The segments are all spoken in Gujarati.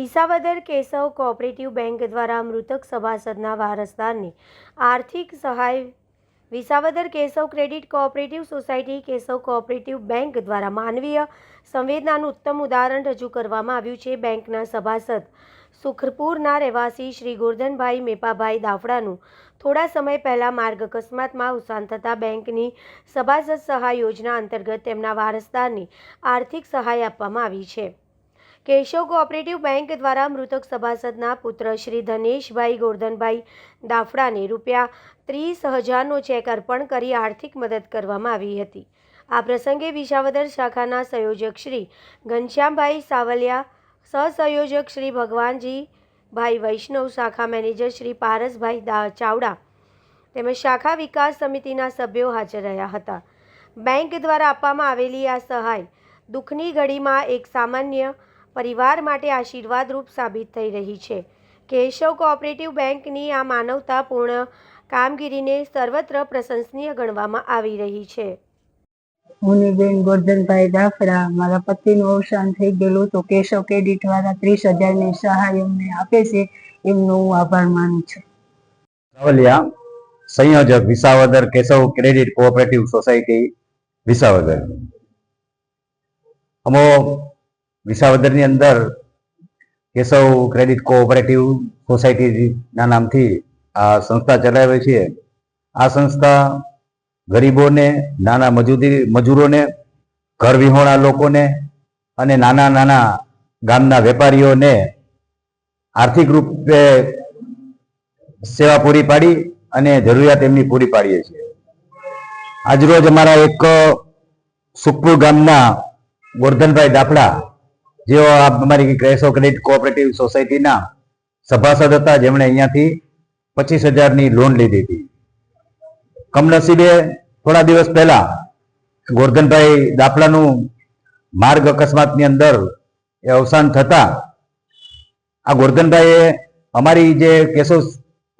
વિસાવદર કેશવ કોઓપરેટિવ બેંક દ્વારા મૃતક સભાસદના વારસદારને આર્થિક સહાય Visavadar Keshav credit cooperative society Keshav cooperative bank દ્વારા માનવીય સંવેદનાનું ઉત્તમ ઉદાહરણ રજૂ કરવામાં આવ્યું છે. બેંકના સભાસદ સુખરપુરના રહેવાસી શ્રી ગોરધનભાઈ મેપાભાઈ દાફડાનું થોડા સમય પહેલાં માર્ગ અકસ્માતમાં અવસાન થતાં બેંકની સભાસદ સહાય યોજના અંતર્ગત તેમના વારસદારને આર્થિક સહાય આપવામાં આવી છે. કેશવ કોઓપરેટિવ બેંક દ્વારા મૃતક સભાસદના પુત્ર શ્રી ધનેશભાઈ ગોરધનભાઈ દાફડાને રૂપિયા ત્રીસ હજારનો ચેક અર્પણ કરી આર્થિક મદદ કરવામાં આવી હતી. આ પ્રસંગે વિસાવદર શાખાના સંયોજક શ્રી ઘનશ્યામભાઈ સાવલિયા, સહસંયોજક શ્રી ભગવાનજી ભાઈ વૈષ્ણવ, શાખા મેનેજર શ્રી પારસભાઈ દા ચાવડા તેમજ શાખા વિકાસ સમિતિના સભ્યો હાજર રહ્યા હતા. બેંક દ્વારા આપવામાં આવેલી આ સહાય દુઃખની ઘડીમાં એક સામાન્ય પરિવાર માટે આશીર્વાદરૂપ સાબિત થઈ રહી છે. કેશવ કોઓપરેટિવ બેંકની આ માનવતાપૂર્ણ કામગીરીને સર્વત્ર પ્રશંસનીય ગણવામાં આવી રહી છે. મુનિબેન ગોરધનભાઈ દાફડા મારા પતિનું અવસાન થઈ ગયેલું તો કેશવ ક્રેડિટ વાળા ત્રીસ હજારની સહાય અમને આપે છે એમનો હું આભાર માનું છું. રાવલિયા સંયોજક Visavadar Keshav credit cooperative society Visavadar. અમો વિસાવદરની અંદર કેશવ ક્રેડિટ કોઓપરેટિવ સોસાયટીના નામથી આ સંસ્થા ચલાવે છે. આ સંસ્થા ગરીબોને, નાના મજૂરી, મજૂરોને, ઘર વિહોણા લોકોને અને નાના નાના ગામના વેપારીઓને આર્થિક રૂપે સેવા પૂરી પાડી અને જરૂરિયાત એમની પૂરી પાડીએ છીએ. આજરોજ અમારા એક સુખપુર ગામના ગોરધનભાઈ દાફડા જેઓ અમારી ગ્રેસો ક્રેડિટ કોઓપરેટિવ સોસાયટીના સભાસદ હતા જેમણે અહીંયાથી પચીસ હજારની લોન લીધી હતી. કમનસીબે થોડા દિવસ પહેલા ગોરધનભાઈ દાફલાનું માર્ગ અકસ્માતની અંદર એ અવસાન થતા આ ગોરધનભાઈએ અમારી જે કેસો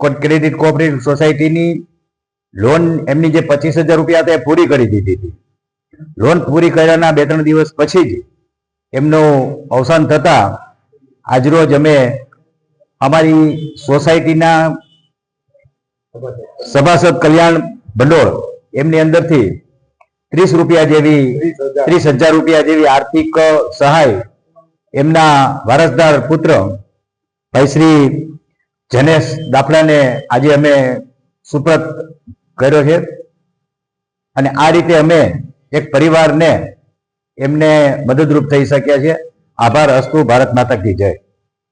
ક્રેડિટ કોઓપરેટિવ સોસાયટીની લોન એમની જે પચીસ હજાર રૂપિયા હતા એ પૂરી કરી દીધી હતી. લોન પૂરી કર્યાના બે ત્રણ દિવસ પછી જ એમનું અવસાન થતા આજરોજ અમે અમારી સોસાયટીના સભાસદ કલ્યાણ ભંડોળ એમની અંદરથી ત્રીસ રૂપિયા જેવી ત્રીસ હજાર રૂપિયા જેવી આર્થિક સહાય એમના વારસદાર પુત્ર ભાઈ શ્રી જનેશ દાફલાને આજે અમે સુપ્રત કર્યો છે. અને આ રીતે અમે એક પરિવારને એમને મદદરૂપ થઈ શક્યા છે. આભાર અસ્તુ ભારત માતા કી જય.